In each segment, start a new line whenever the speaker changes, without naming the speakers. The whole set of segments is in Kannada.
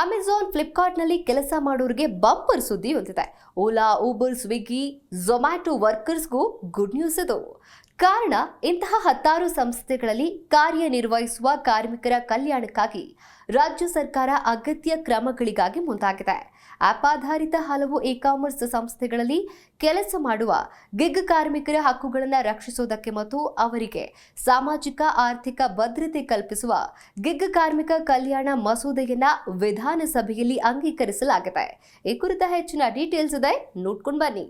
ಅಮೆಜಾನ್ ಫ್ಲಿಪ್ಕಾರ್ಟ್ನಲ್ಲಿ ಕೆಲಸ ಮಾಡೋರಿಗೆ ಬಂಪರ್ ಸುದ್ದಿ ಹೊಂದಿದೆ. ಓಲಾ ಊಬರ್ ಸ್ವಿಗ್ಗಿ ಝೊಮ್ಯಾಟೊ ವರ್ಕರ್ಸ್ಗೂ ಗುಡ್ ನ್ಯೂಸ್ ಇದು. ಕಾರಣ, ಇಂತಹ ಹತ್ತಾರು ಸಂಸ್ಥೆಗಳಲ್ಲಿ ಕಾರ್ಯನಿರ್ವಹಿಸುವ ಕಾರ್ಮಿಕರ ಕಲ್ಯಾಣಕ್ಕಾಗಿ ರಾಜ್ಯ ಸರ್ಕಾರ ಅಗತ್ಯ ಕ್ರಮಗಳಿಗಾಗಿ ಮುಂದಾಗಿದೆ. ಆಪ್ ಆಧಾರಿತ ಹಲವು ಇ ಕಾಮರ್ಸ್ ಸಂಸ್ಥೆಗಳಲ್ಲಿ ಕೆಲಸ ಮಾಡುವ ಗಿಗ್ ಕಾರ್ಮಿಕರ ಹಕ್ಕುಗಳನ್ನು ರಕ್ಷಿಸುವುದಕ್ಕೆ ಮತ್ತು ಅವರಿಗೆ ಸಾಮಾಜಿಕ, ಆರ್ಥಿಕ ಭದ್ರತೆ ಕಲ್ಪಿಸುವ ಗಿಗ್ ಕಾರ್ಮಿಕ ಕಲ್ಯಾಣ ಮಸೂದೆಯನ್ನ ವಿಧಾನಸಭೆಯಲ್ಲಿ ಅಂಗೀಕರಿಸಲಾಗಿದೆ. ಈ ಕುರಿತ ಹೆಚ್ಚಿನ ಡೀಟೇಲ್ಸ್ ಇದೆ. ನೋಡ್ಕೊಂಡು ಬನ್ನಿ.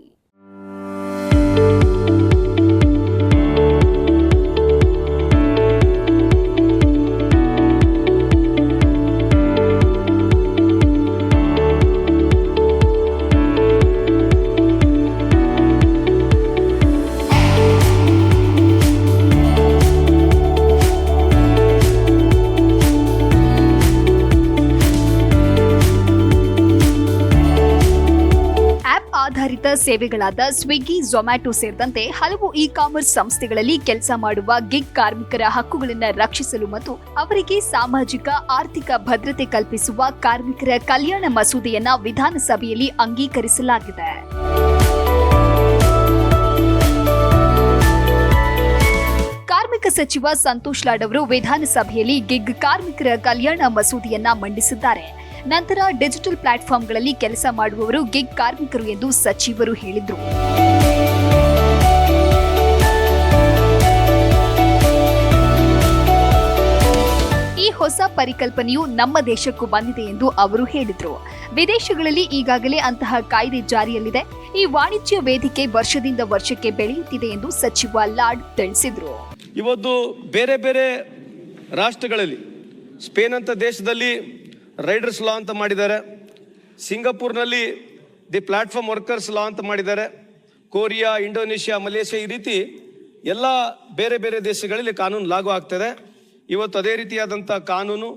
ಸೇವೆಗಳಾದ ಸ್ವಿಗ್ಗಿ ಝೊಮ್ಯಾಟೊ ಸೇರಿದಂತೆ ಹಲವು ಇ ಕಾಮರ್ಸ್ ಸಂಸ್ಥೆಗಳಲ್ಲಿ ಕೆಲಸ ಮಾಡುವ ಗಿಗ್ ಕಾರ್ಮಿಕರ ಹಕ್ಕುಗಳನ್ನು ರಕ್ಷಿಸಲು ಮತ್ತು ಅವರಿಗೆ ಸಾಮಾಜಿಕ, ಆರ್ಥಿಕ ಭದ್ರತೆ ಕಲ್ಪಿಸುವ ಕಾರ್ಮಿಕರ ಕಲ್ಯಾಣ ಮಸೂದೆಯನ್ನ ವಿಧಾನಸಭೆಯಲ್ಲಿ ಅಂಗೀಕರಿಸಲಾಗಿದೆ. ಕಾರ್ಮಿಕ ಸಚಿವ ಸಂತೋಷ್ ಲಾಡ್ ಅವರು ವಿಧಾನಸಭೆಯಲ್ಲಿ ಗಿಗ್ ಕಾರ್ಮಿಕರ ಕಲ್ಯಾಣ ಮಸೂದೆಯನ್ನ ಮಂಡಿಸಿದ್ದಾರೆ. ನಂತರ ಡಿಜಿಟಲ್ ಪ್ಲಾಟ್ಫಾರ್ಮ್ಗಳಲ್ಲಿ ಕೆಲಸ ಮಾಡುವವರು ಗಿಗ್ ಕಾರ್ಮಿಕರು ಎಂದು ಸಚಿವರು ಹೇಳಿದರು. ಹೊಸ ಪರಿಕಲ್ಪನೆಯು ನಮ್ಮ ದೇಶಕ್ಕೂ ಬಂದಿದೆ ಎಂದು ಅವರು ಹೇಳಿದರು. ವಿದೇಶಗಳಲ್ಲಿ ಈಗಾಗಲೇ ಅಂತಹ ಕಾಯ್ದೆ ಜಾರಿಯಲ್ಲಿದೆ. ಈ ವಾಣಿಜ್ಯ ವೇದಿಕೆ ವರ್ಷದಿಂದ ವರ್ಷಕ್ಕೆ ಬೆಳೆಯುತ್ತಿದೆ ಎಂದು ಸಚಿವ ಲಾಡ್ ತಿಳಿಸಿದರು.
ಇವತ್ತು ಬೇರೆ ಬೇರೆ ರಾಷ್ಟ್ರಗಳಲ್ಲಿ, ಸ್ಪೇನ್ ಅಂತ ದೇಶದಲ್ಲಿ ರೈಡರ್ಸ್ ಲಾ ಅಂತ ಮಾಡಿದ್ದಾರೆ. ಸಿಂಗಾಪುರ್ನಲ್ಲಿ ದಿ ಪ್ಲಾಟ್ಫಾರ್ಮ್ ವರ್ಕರ್ಸ್ ಲಾ ಅಂತ ಮಾಡಿದ್ದಾರೆ. ಕೊರಿಯಾ, ಇಂಡೋನೇಷ್ಯಾ, ಮಲೇಷ್ಯಾ ಈ ರೀತಿ ಎಲ್ಲ ಬೇರೆ ಬೇರೆ ದೇಶಗಳಲ್ಲಿ ಕಾನೂನು ಲಾಗು ಆಗ್ತದೆ. ಇವತ್ತು ಅದೇ ರೀತಿಯಾದಂಥ ಕಾನೂನು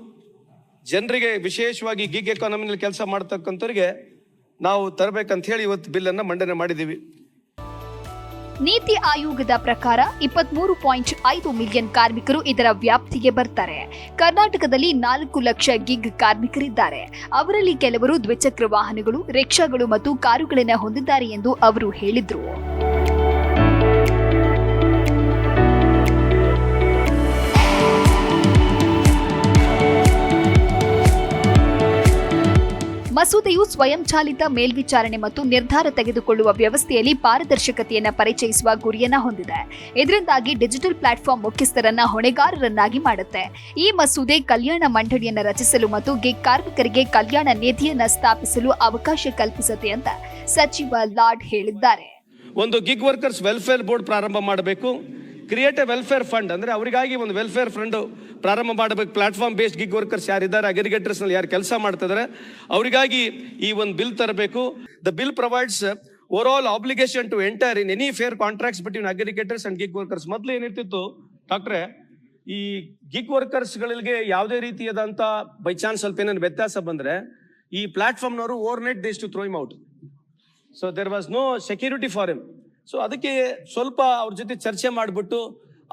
ಜನರಿಗೆ ವಿಶೇಷವಾಗಿ ಗಿಗ್ ಎಕಾನಮಿನಲ್ಲಿ ಕೆಲಸ ಮಾಡ್ತಕ್ಕಂಥವ್ರಿಗೆ ನಾವು ತರಬೇಕಂತ ಹೇಳಿ ಇವತ್ತು ಬಿಲ್ಲನ್ನು ಮಂಡನೆ ಮಾಡಿದ್ದೀವಿ.
ನೀತಿ ಆಯೋಗದ ಪ್ರಕಾರ ಇಪ್ಪತ್ಮೂರು ಪಾಯಿಂಟ್ ಐದು ಮಿಲಿಯನ್ ಕಾರ್ಮಿಕರು ಇದರ ವ್ಯಾಪ್ತಿಗೆ ಬರ್ತಾರೆ. ಕರ್ನಾಟಕದಲ್ಲಿ ನಾಲ್ಕು ಲಕ್ಷ ಗಿಗ್ ಕಾರ್ಮಿಕರಿದ್ದಾರೆ. ಅವರಲ್ಲಿ ಕೆಲವರು ದ್ವಿಚಕ್ರ ವಾಹನಗಳು, ರಿಕ್ಷಾಗಳು ಮತ್ತು ಕಾರುಗಳನ್ನು ಹೊಂದಿದ್ದಾರೆ ಎಂದು ಅವರು ಹೇಳಿದ್ರು. ಮಸೂದೆಯು ಸ್ವಯಂಚಾಲಿತ ಮೇಲ್ವಿಚಾರಣೆ ಮತ್ತು ನಿರ್ಧಾರ ತೆಗೆದುಕೊಳ್ಳುವ ವ್ಯವಸ್ಥೆಯಲ್ಲಿ ಪಾರದರ್ಶಕತೆಯನ್ನು ಪರಿಚಯಿಸುವ ಗುರಿಯನ್ನ ಹೊಂದಿದೆ. ಇದರಿಂದಾಗಿ ಡಿಜಿಟಲ್ ಪ್ಲಾಟ್ಫಾರ್ಮ್ ಮುಖ್ಯಸ್ಥರನ್ನ ಹೊಣೆಗಾರರನ್ನಾಗಿ ಮಾಡುತ್ತೆ. ಈ ಮಸೂದೆ ಕಲ್ಯಾಣ ಮಂಡಳಿಯನ್ನ ರಚಿಸಲು ಮತ್ತು ಗಿಗ್ ಕಾರ್ಮಿಕರಿಗೆ ಕಲ್ಯಾಣ ನಿಧಿಯನ್ನ ಸ್ಥಾಪಿಸಲು ಅವಕಾಶ ಕಲ್ಪಿಸುತ್ತೆ ಅಂತ ಸಚಿವ ಲಾಡ್ ಹೇಳಿದ್ದಾರೆ.
ಒಂದು ಗಿಗ್ ವರ್ಕರ್ಸ್ ವೆಲ್ಫೇರ್ ಬೋರ್ಡ್ ಪ್ರಾರಂಭ ಮಾಡಬೇಕು. ಕ್ರಿಯೇಟ್ ವೆಲ್ಫೇರ್ ಫಂಡ್ ಅಂದ್ರೆ ಅವರಿಗಾಗಿ ಒಂದು ವೆಲ್ಫೇರ್ ಫಂಡ್ ಪ್ರಾರಂಭ ಮಾಡಬೇಕು. ಪ್ಲಾಟ್ಫಾರ್ಮ್ ಬೇಸ್ಡ್ ಗಿಗ್ ವರ್ಕರ್ಸ್ ಯಾರಿದ್ದಾರೆ ಅಗ್ರಿಗೇಟರ್ಸ್ನಲ್ಲಿ ಯಾರು ಕೆಲಸ ಮಾಡ್ತಿದ್ದಾರೆ ಅವರಿಗಾಗಿ ಈ ಒಂದು ಬಿಲ್ ತರಬೇಕು. The bill provides overall obligation to enter in any fair contracts between aggregators and gig workers ಮೊದಲು ಏನಿರ್ತಿತ್ತು ಡಾಕ್ಟ್ರೆ ಈ ಗಿಗ್ ವರ್ಕರ್ಸ್ಗಳಿಗೆ ಯಾವುದೇ ರೀತಿಯಾದಂಥ ಬೈ ಚಾನ್ಸ್ ಸ್ವಲ್ಪ ಏನೇನು ವ್ಯತ್ಯಾಸ ಬಂದರೆ, ಈ ಪ್ಲಾಟ್ಫಾರ್ಮ್ನವರು overnight dares to throw him out so there was no security for him so ಅದಕ್ಕೆ ಸ್ವಲ್ಪ ಅವ್ರ ಜೊತೆ ಚರ್ಚೆ ಮಾಡಿಬಿಟ್ಟು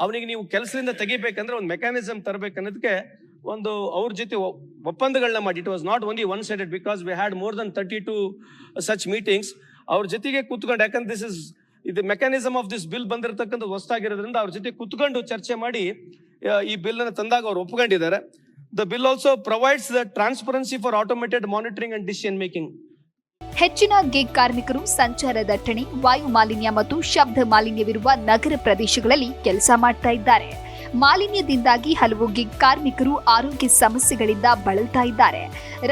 ಅವನಿಗೆ ನೀವು ಕೆಲಸದಿಂದ ತೆಗಿಬೇಕಂದ್ರೆ ಒಂದು ಮೆಕ್ಯಾನಿಸಮ್ ತರಬೇಕನ್ನೋದಕ್ಕೆ ಒಂದು ಅವ್ರ ಜೊತೆ ಒಪ್ಪಂದಗಳನ್ನ ಮಾಡಿ. It was not only one sided because we had more than thirty two such meetings ಅವ್ರ ಜೊತೆಗೆ ಕೂತ್ಕೊಂಡು, ಯಾಕಂದ್ರೆ ದಿಸ್ ಇಸ್ ಇದು ಮೆಕ್ಯಾನಿಸಮ್ ಆಫ್ ದಿಸ್ ಬಿಲ್ ಬಂದಿರತಕ್ಕಂಥ ಹೊಸ್ತಾಗಿರೋದ್ರಿಂದ ಅವ್ರ ಜೊತೆ ಕೂತ್ಕೊಂಡು ಚರ್ಚೆ ಮಾಡಿ ಈ ಬಿಲ್ ಅನ್ನು ತಂದಾಗ ಅವ್ರು ಒಪ್ಕೊಂಡಿದ್ದಾರೆ. The bill also provides the transparency for automated monitoring and decision making
ಹೆಚ್ಚಿನ ಗಿಗ್ ಕಾರ್ಮಿಕರು ಸಂಚಾರ ದಟ್ಟಣೆ, ವಾಯು ಮಾಲಿನ್ಯ ಮತ್ತು ಶಬ್ದ ಮಾಲಿನ್ಯವಿರುವ ನಗರ ಪ್ರದೇಶಗಳಲ್ಲಿ ಕೆಲಸ ಮಾಡ್ತಾ ಇದ್ದಾರೆ. ಮಾಲಿನ್ಯದಿಂದಾಗಿ ಹಲವು ಗಿಗ್ ಕಾರ್ಮಿಕರು ಆರೋಗ್ಯ ಸಮಸ್ಯೆಗಳಿಂದ ಬಳಲ್ತಾ ಇದ್ದಾರೆ.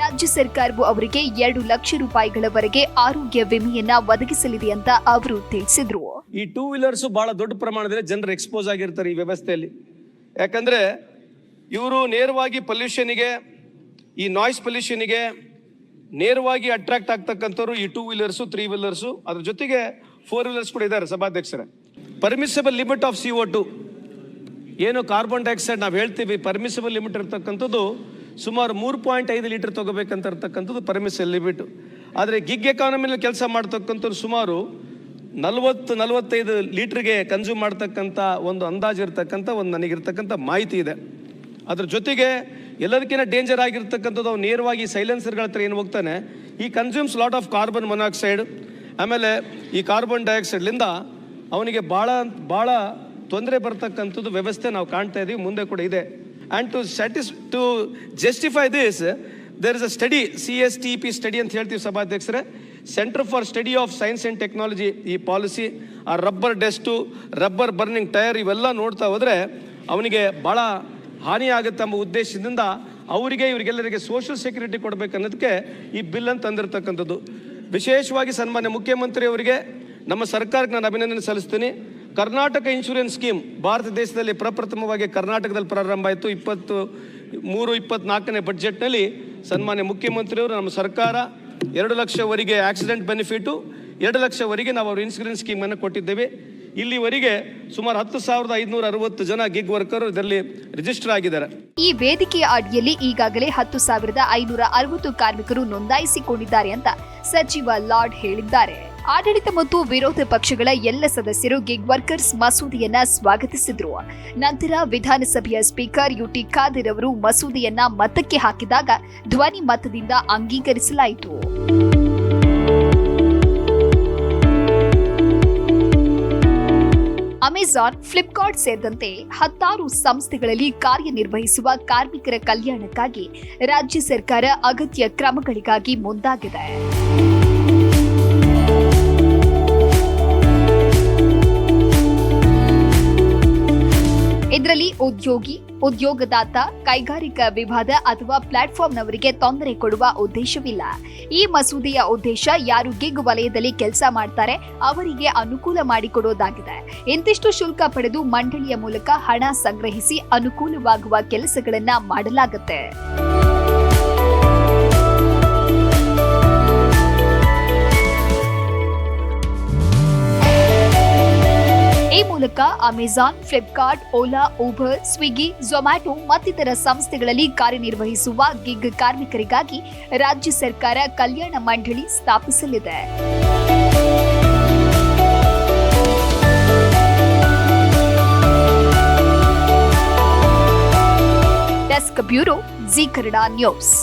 ರಾಜ್ಯ ಸರ್ಕಾರವು ಅವರಿಗೆ ಎರಡು ಲಕ್ಷ ರೂಪಾಯಿಗಳವರೆಗೆ ಆರೋಗ್ಯ ವಿಮೆಯನ್ನ ಒದಗಿಸಲಿದೆ ಅಂತ ಅವರು ತಿಳಿಸಿದ್ರು.
ಈ ಟೂ ವೀಲರ್ಸ್ ಬಹಳ ದೊಡ್ಡ ಪ್ರಮಾಣದಲ್ಲಿ ಜನರು ಎಕ್ಸ್ಪೋಸ್ ಆಗಿರ್ತಾರೆ ಈ ವ್ಯವಸ್ಥೆಯಲ್ಲಿ. ಯಾಕಂದ್ರೆ ಇವರು ನೇರವಾಗಿ ಪೊಲ್ಯೂಷನ್ಗೆ ಈ ನಾಯ್ಸ್ ಪೊಲ್ಯೂಷನ್ಗೆ ನೇರವಾಗಿ ಅಟ್ರಾಕ್ಟ್ ಆಗ್ತಕ್ಕಂಥವ್ರು ಈ ಟೂ ವೀಲರ್ಸು ತ್ರೀ ವೀಲರ್ಸು ಅದ್ರ ಜೊತೆಗೆ ಫೋರ್ ವೀಲರ್ಸ್ ಕೂಡ ಇದ್ದಾರೆ ಸಭಾಧ್ಯಕ್ಷರೇ. Permissible limit of C O two ಏನು ಕಾರ್ಬನ್ ಡೈಆಕ್ಸೈಡ್ ನಾವು ಹೇಳ್ತೀವಿ ಪರ್ಮಿಸಬಲ್ ಲಿಮಿಟ್ ಇರ್ತಕ್ಕಂಥದ್ದು ಸುಮಾರು ಮೂರು ಪಾಯಿಂಟ್ ಐದು ಲೀಟರ್ ತಗೋಬೇಕಂತ ಇರ್ತಕ್ಕಂಥದ್ದು ಪರ್ಮಿಸಬಲ್ ಲಿಮಿಟ್ ಆದರೆ ಗಿಗ್ ಎಕಾನಮಿಯಲ್ಲಿ ಕೆಲಸ ಮಾಡ್ತಕ್ಕಂಥವ್ರು ಸುಮಾರು ನಲವತ್ತು, ನಲವತ್ತೈದು ಲೀಟ್ರಿಗೆ ಕನ್ಸ್ಯೂಮ್ ಮಾಡ್ತಕ್ಕಂಥ ಒಂದು ಅಂದಾಜು ಇರ್ತಕ್ಕಂಥ, ಒಂದು ನನಗಿರ್ತಕ್ಕಂಥ ಮಾಹಿತಿ ಇದೆ. ಅದ್ರ ಜೊತೆಗೆ ಎಲ್ಲದಕ್ಕಿಂತ ಡೇಂಜರ್ ಆಗಿರ್ತಕ್ಕಂಥದ್ದು ಅವ್ನು ನೇರವಾಗಿ ಸೈಲೆನ್ಸರ್ಗಳ ಹತ್ರ ಏನು ಹೋಗ್ತಾನೆ? ಈ consumes lot of carbon monoxide ಆಮೇಲೆ ಈ ಕಾರ್ಬನ್ ಡೈಆಕ್ಸೈಡ್ಲಿಂದ ಅವನಿಗೆ ಭಾಳ ಭಾಳ ತೊಂದರೆ ಬರ್ತಕ್ಕಂಥದ್ದು ವ್ಯವಸ್ಥೆ ನಾವು ಕಾಣ್ತಾ ಇದ್ದೀವಿ ಮುಂದೆ ಕೂಡ ಇದೆ. And to satis to justify this there is a study C S T P study ಅಂತ ಹೇಳ್ತೀವಿ ಸಭಾಧ್ಯಕ್ಷರೇ. Centre for study of science and technology ಈ ಪಾಲಿಸಿ ಆ rubber dust rubber burning tyre ಇವೆಲ್ಲ ನೋಡ್ತಾ ಹೋದರೆ ಅವನಿಗೆ ಭಾಳ ಹಾನಿ ಆಗುತ್ತೆ ಎಂಬ ಉದ್ದೇಶದಿಂದ ಅವರಿಗೆ ಇವರಿಗೆಲ್ಲರಿಗೆ ಸೋಷಿಯಲ್ ಸೆಕ್ಯೂರಿಟಿ ಕೊಡಬೇಕನ್ನೋದಕ್ಕೆ ಈ ಬಿಲ್ ಅಂತ ತಂದಿರತಕ್ಕಂಥದ್ದು. ವಿಶೇಷವಾಗಿ ಸನ್ಮಾನ್ಯ ಮುಖ್ಯಮಂತ್ರಿ ಅವರಿಗೆ ನಮ್ಮ ಸರ್ಕಾರಕ್ಕೆ ನಾನು ಅಭಿನಂದನೆ ಸಲ್ಲಿಸ್ತೀನಿ. ಕರ್ನಾಟಕ ಇನ್ಶೂರೆನ್ಸ್ ಸ್ಕೀಮ್ ಭಾರತ ದೇಶದಲ್ಲಿ ಪ್ರಪ್ರಥಮವಾಗಿ ಕರ್ನಾಟಕದಲ್ಲಿ ಪ್ರಾರಂಭ ಆಯಿತು. ಇಪ್ಪತ್ತು, ಮೂರು, ಇಪ್ಪತ್ನಾಲ್ಕನೇ ಬಜೆಟ್ನಲ್ಲಿ ಸನ್ಮಾನ್ಯ ಮುಖ್ಯಮಂತ್ರಿಯವರು ನಮ್ಮ ಸರ್ಕಾರ ಎರಡು ಲಕ್ಷವರೆಗೆ ಆಕ್ಸಿಡೆಂಟ್ ಬೆನಿಫಿಟು ಎರಡು ಲಕ್ಷವರೆಗೆ ನಾವು ಅವರು ಇನ್ಶೂರೆನ್ಸ್ ಸ್ಕೀಮನ್ನು ಕೊಟ್ಟಿದ್ದೇವೆ. ಇಲ್ಲಿವರೆಗೆ ಸುಮಾರು ಹತ್ತು ಸಾವಿರದ ಐದುನೂರ ಅರವತ್ತು ಜನ ಗಿಗ್ ವರ್ಕರ್ ಇದರಲ್ಲಿ ರಿಜಿಸ್ಟರ್ ಆಗಿದ್ದಾರೆ.
ಈ ವೇದಿಕೆಯ ಅಡಿಯಲ್ಲಿ ಈಗಾಗಲೇ ಹತ್ತು ಸಾವಿರದ ಐನೂರ ಅರವತ್ತು ಕಾರ್ಮಿಕರು ನೋಂದಾಯಿಸಿಕೊಂಡಿದ್ದಾರೆ ಅಂತ ಸಚಿವ ಲಾರ್ಡ್ ಹೇಳಿದ್ದಾರೆ. ಆಡಳಿತ ಮತ್ತು ವಿರೋಧ ಪಕ್ಷಗಳ ಎಲ್ಲ ಸದಸ್ಯರು ಗಿಗ್ ವರ್ಕರ್ಸ್ ಮಸೂದೆಯನ್ನ ಸ್ವಾಗತಿಸಿದ್ರು. ನಂತರ ವಿಧಾನಸಭೆಯ ಸ್ಪೀಕರ್ ಯುಟಿ ಖಾದರ್ ಅವರು ಮಸೂದೆಯನ್ನ ಮತಕ್ಕೆ ಹಾಕಿದಾಗ ಧ್ವನಿ ಮತದಿಂದ ಅಂಗೀಕರಿಸಲಾಯಿತು. ಅಮೆಜಾನ್ ಫ್ಲಿಪ್ಕಾರ್ಟ್ ಸೇರಿದಂತೆ ಹತ್ತಾರು ಸಂಸ್ಥೆಗಳಲ್ಲಿ ಕಾರ್ಯನಿರ್ವಹಿಸುವ ಕಾರ್ಮಿಕರ ಕಲ್ಯಾಣಕ್ಕಾಗಿ ರಾಜ್ಯ ಸರ್ಕಾರ ಅಗತ್ಯ ಕ್ರಮಗಳಿಗಾಗಿ ಮುಂದಾಗಿದೆ. ಉದ್ಯೋಗಿ, ಉದ್ಯೋಗದಾತ, ಕೈಗಾರಿಕಾ ವಿಭಾಗ ಅಥವಾ ಪ್ಲಾಟ್ಫಾರ್ಮ್ನವರಿಗೆ ತೊಂದರೆ ಕೊಡುವ ಉದ್ದೇಶವಿಲ್ಲ. ಈ ಮಸೂದೆಯ ಉದ್ದೇಶ ಯಾರು ಗಿಗ್ ವಲಯದಲ್ಲಿ ಕೆಲಸ ಮಾಡ್ತಾರೆ, ಅವರಿಗೆ ಅನುಕೂಲ ಮಾಡಿಕೊಡೋದಾಗಿದೆ. ಇಂತಿಷ್ಟು ಶುಲ್ಕ ಪಡೆದು ಮಂಡಳಿಯ ಮೂಲಕ ಹಣ ಸಂಗ್ರಹಿಸಿ ಅನುಕೂಲವಾಗುವ ಕೆಲಸಗಳನ್ನ ಮಾಡಲಾಗುತ್ತೆ. ಮೂಲಕ ಅಮೆಜಾನ್, ಫ್ಲಿಪ್ಕಾರ್ಟ್, ಓಲಾ, ಊಬರ್, ಸ್ವಿಗ್ಗಿ, ಝೊಮ್ಯಾಟೊ ಮತ್ತಿತರ ಸಂಸ್ಥೆಗಳಲ್ಲಿ ಕಾರ್ಯನಿರ್ವಹಿಸುವ ಗಿಗ್ ಕಾರ್ಮಿಕರಿಗಾಗಿ ರಾಜ್ಯ ಸರ್ಕಾರ ಕಲ್ಯಾಣ ಮಂಡಳಿ ಸ್ಥಾಪಿಸಲಿದೆ. Desk bureau Zee Kannada news.